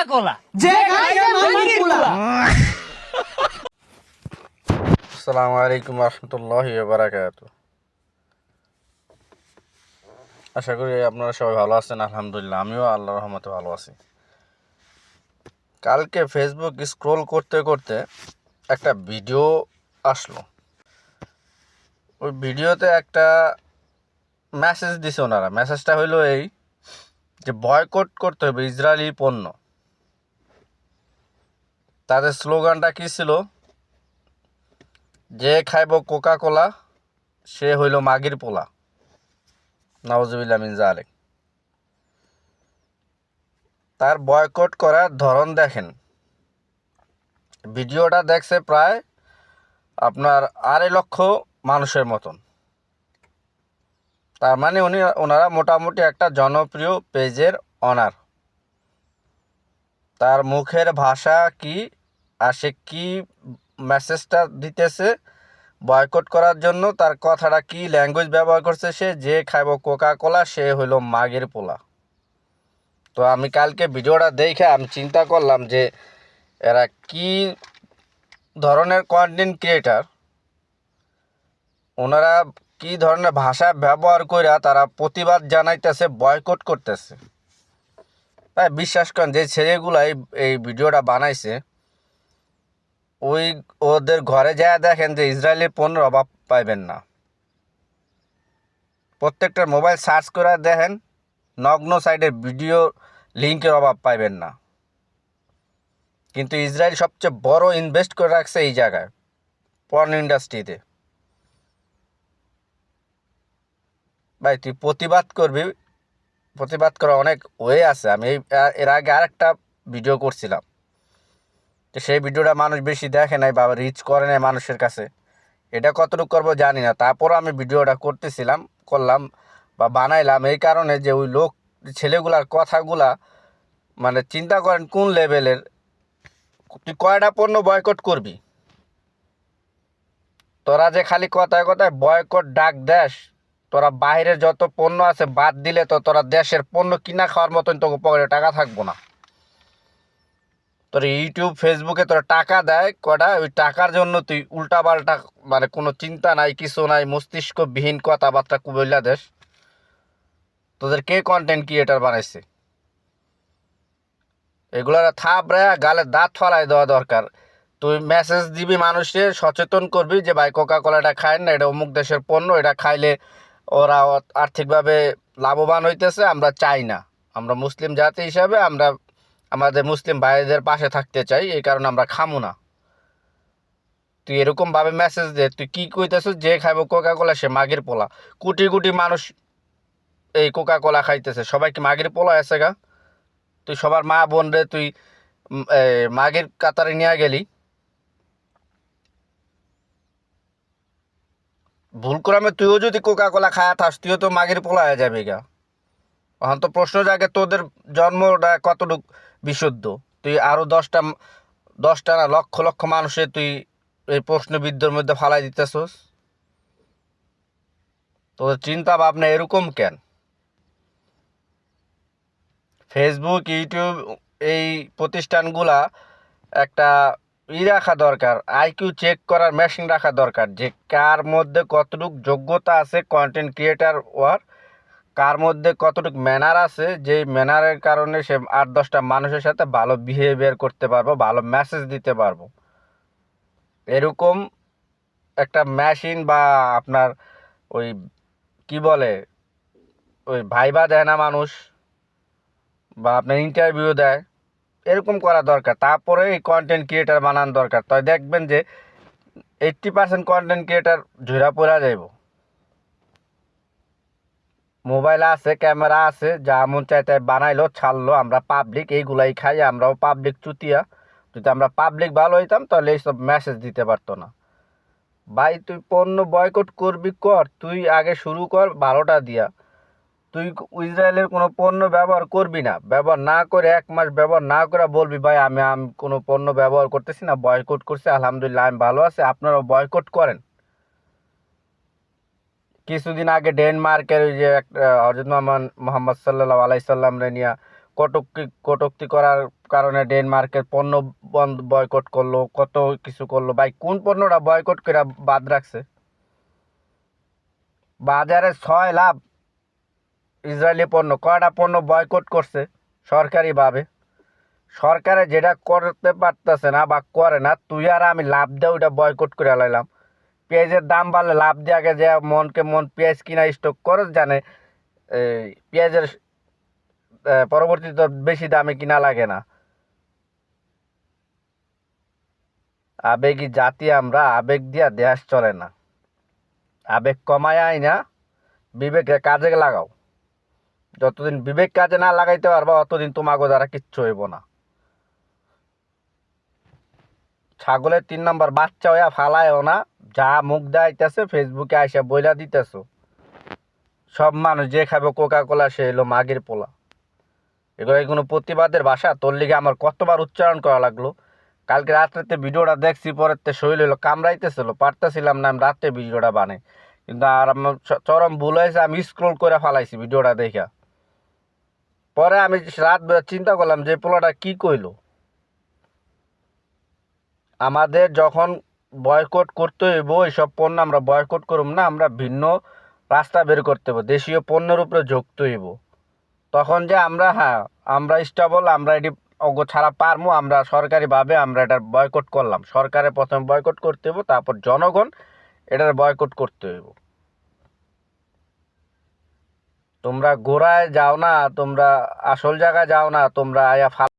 Coca কোলা আসসালামু আলাইকুম রহমতুল্লাহ বারাকাত আশা করি আপনারা সবাই ভালো আছেন আলহামদুলিল্লাহ। আমিও আল্লাহ রহমতে ভালো আছি। কালকে ফেসবুক স্ক্রোল করতে করতে একটা ভিডিও আসলো। ওই ভিডিওতে একটা মেসেজ দিছে ওনারা। মেসেজটা হইল এই যে বয়কট করতে হবে ইসরায়েলি পণ্য। তাদের স্লোগানটা কী ছিল? যে খাইব কোকা কোলা সে হইল মাগির পোলা। নওয়াজুবিল্লাহ মিন জালেক তার বয়কট করার ধরন দেখেন। ভিডিওটা দেখছে প্রায় আপনার আড়াই লক্ষ মানুষের মতন। তার মানে উনি, ওনারা মোটামুটি একটা জনপ্রিয় পেজের অনার তার মুখের ভাষা কি আর সে কী মেসেজটা দিতেছে? বয়কট করার জন্য তার কথাটা কি ল্যাঙ্গুয়েজ ব্যবহার করছে সে? যে খাইব কোকা কোলা সে হইল মাগের পোলা। তো আমি কালকে ভিডিওটা দেখে আমি চিন্তা করলাম যে এরা কি ধরনের কন্টেন্ট ক্রিয়েটার ওনারা কি ধরনের ভাষা ব্যবহার করে তারা প্রতিবাদ জানাইতেছে বয়কট করতেছে? তাই বিশ্বাস করেন যে ছেলেগুলো এই এই ভিডিওটা বানাইছে ওই ওদের ঘরে যায় দেখেন যে ইসরায়েলি পণ্যের অভাব পাইবেন না। প্রত্যেকটার মোবাইল সার্চ করে দেখেন, নগ্ন সাইডের ভিডিও লিঙ্কের অভাব পাইবেন না। কিন্তু ইসরায়েল সবচেয়ে বড় ইনভেস্ট করে রাখছে এই জায়গায় পর্ন ইন্ডাস্ট্রিতে ভাই, তুই প্রতিবাদ করবি, প্রতিবাদ করা অনেক ওয়ে আছে। আমি এর আগে আরেকটা ভিডিও করছিলাম। তো সেই ভিডিওটা মানুষ বেশি দেখে নাই বা রিচ করে নাই মানুষের কাছে। এটা কতটুকু করব জানি না। তারপরও আমি ভিডিওটা করতেছিলাম, করলাম বা বানাইলাম এই কারণে যে ওই লোক, ছেলেগুলার কথাগুলা মানে চিন্তা করেন কোন লেভেলের, তুই কয়টা পণ্য বয়কট করবি? তোরা যে খালি কথায় কথায় বয়কট ডাক দেশ তোরা বাইরের যত পণ্য আছে বাদ দিলে তো তোরা দেশের পণ্য কিনা খাওয়ার মতন তোকে পকেটে টাকা থাকব না। তোর ইউটিউব ফেসবুকে তোর টাকা দেয় কটা, ওই টাকার জন্য তুই উল্টাপাল্টা মানে কোনো চিন্তা নাই, কিছু নাই, মস্তিষ্কবিহীন কথাবার্তা কুবইলা দেশ তোদের কে কন্টেন্ট ক্রিয়েটার বানাইছে? এগুলার থাপড়ে গালে দাঁত ফলাই দেওয়া দরকার। তুই মেসেজ দিবি মানুষে, সচেতন করবি যে, ভাই কোকা কোলাটা খায় না, এটা অমুক দেশের পণ্য, এটা খাইলে ওরা আর্থিকভাবে লাভবান হইতেছে, আমরা চাই না। আমরা মুসলিম জাতি হিসাবে আমরা আমাদের মুসলিম ভাইদের পাশে থাকতে চাই, এই কারণে আমরা খামু না। তুই এরকমভাবে মেসেজ দে, তুই কী কইতেছিস, যে খাইব কোকা কোলা সে মাগের পোলা। কোটি কোটি মানুষ এই কোকা কোলা খাইতেছে, সবাই কি মাগের পোলা আছে গা? তুই সবার মা বোন রে, তুই মাগের কাতারে নিয়ে গেলি। ভুল ক্রমে তুইও যদি কোকা কোলা খায়া থাস, তুইও তো মাগের পোলা হয়ে যাবে গা। এখন তো প্রশ্ন জাগে, তোদের জন্মটা কতটুক বিশুদ্ধ। তুই আরও দশটা দশটা না লক্ষ লক্ষ মানুষের তুই এই প্রশ্নবিদ্ধর মধ্যে ফালাই দিতেছস। তোদের চিন্তা ভাবনা এরকম কেন? ফেসবুক ইউটিউব এই প্রতিষ্ঠানগুলা একটা ই রাখা দরকার আইকিউ চেক করার মেশিন রাখা দরকার, যে কার মধ্যে কতটুক যোগ্যতা আছে কন্টেন্ট ক্রিয়েটার ওয়ার কার মধ্যে কতটুকু ম্যানার আছে যে ম্যানারের কারণে সে আট দশটা মানুষের সাথে ভালো বিহেভিয়ার করতে পারব, ভালো মেসেজ দিতে পারব। এরকম একটা মেশিন বা আপনার ওই কি বলে, ওই ভাইবা দেয় না মানুষ, বা আপনার ইন্টারভিউ দেয়, এরকম করা দরকার। তারপরে এই কন্টেন্ট ক্রিয়েটার বানান দরকার। তাই দেখবেন যে এইট্টি পার্সেন্ট কন্টেন্ট ক্রিয়েটার ঝুরা পড়া যাইব। মোবাইল আছে, ক্যামেরা আছে, যা মন চাই তাই বানাইলো, ছাড়লো, আমরা পাবলিক এইগুলাই খাই, আমরাও পাবলিক চুতিয়া। যদি আমরা পাবলিক ভালো হইতাম, তাহলে এইসব মেসেজ দিতে পারতো না। ভাই, তুই পণ্য বয়কট করবি কর, তুই আগে শুরু কর, বারোটা দিয়া। তুই ইসরায়েলের কোনো পণ্য ব্যবহার করবি না। ব্যবহার না করে, এক মাস ব্যবহার না করে বলবি, ভাই, আমি আমি কোনো পণ্য ব্যবহার করতেছি না বয়কট করছি, আলহামদুলিল্লাহ, আমি ভালো আছি, আপনারাও বয়কট করেন। কিছুদিন আগে ডেনমার্কের ওই যে একটা হজরত মোহাম্মদ মোহাম্মদ সাল্লাহ আলাইসাল্লাম রে নিয়ে কটুক্তি কটুক্তি করার কারণে ডেনমার্কের পণ্য বন্ধ, বয়কট করল, কত কিছু করল। ভাই, কোন পণ্যটা বয়কট করে বাদ রাখছে? বাজারে ছয় লাভ ইসরায়েলি পণ্য। কয়টা পণ্য বয়কট করছে সরকারিভাবে সরকারে যেটা করতে পারতেছে না বা করে না, তুই আর আমি লাভ দিয়ে ওইটা বয়কট করে লাইলাম। পেঁয়াজের দাম বাড়লে লাভ দিয়ে আগে যে মনকে মন পেঁয়াজ কিনা স্টক করে জানে পেঁয়াজের পরবর্তীতে বেশি দামে কিনা লাগে না। আবেগী জাতি আমরা, আবেগ দিয়া দেশ চলে না। আবেগ কমায় আই না, বিবেকে কাজে লাগাও। যতদিন বিবেক কাজে না লাগাইতে পারবা, অতদিন তোমাকে দ্বারা কিচ্ছু হইব না। ছাগলের তিন নম্বর বাচ্চা হইয়া ফালায়ও না, যা মুখ দেখাইতেছে ফেসবুকে আইসা বইলা দিতেছো। সব মানুষ যে খাবে কোকা কোলা সে এলো মাগের পোলা। এগুলো কোনো প্রতিবাদের ভাষা? তোর লিগে আমার কতবার উচ্চারণ করা লাগল। কালকে রাত্রেতে ভিডিওটা দেখছি পরের তে শরীর হলো কামড়াইতেছিল, পারতেছিলাম না আমি রাত্রে ভিডিওটা বানাই। কিন্তু আর আমার চরম ভুল হয়েছে, আমি স্ক্রোল করে ফালাইছি ভিডিওটা দেখা পরে আমি রাত চিন্তা করলাম যে পোলাটা কি কইলো। আমাদের যখন বয়কট করতে হইব এইসব পণ্য আমরা বয়কট করুম না, আমরা ভিন্ন রাস্তা বের করতে হইব, দেশীয় পণ্যের উপরে ঝুঁকতে হইব। তখন যে আমরা হ্যাঁ আমরা স্টেবল আমরা এটি অগ ছাড়া পারমু, আমরা সরকারিভাবে আমরা এটার বয়কট করলাম। সরকারের প্রথমে বয়কট করতে হইব, তারপর জনগণ এটার বয়কট করতে হইব। তোমরা গোড়ায় যাও না, তোমরা আসল জায়গায় যাও না, তোমরা আয়া ফাল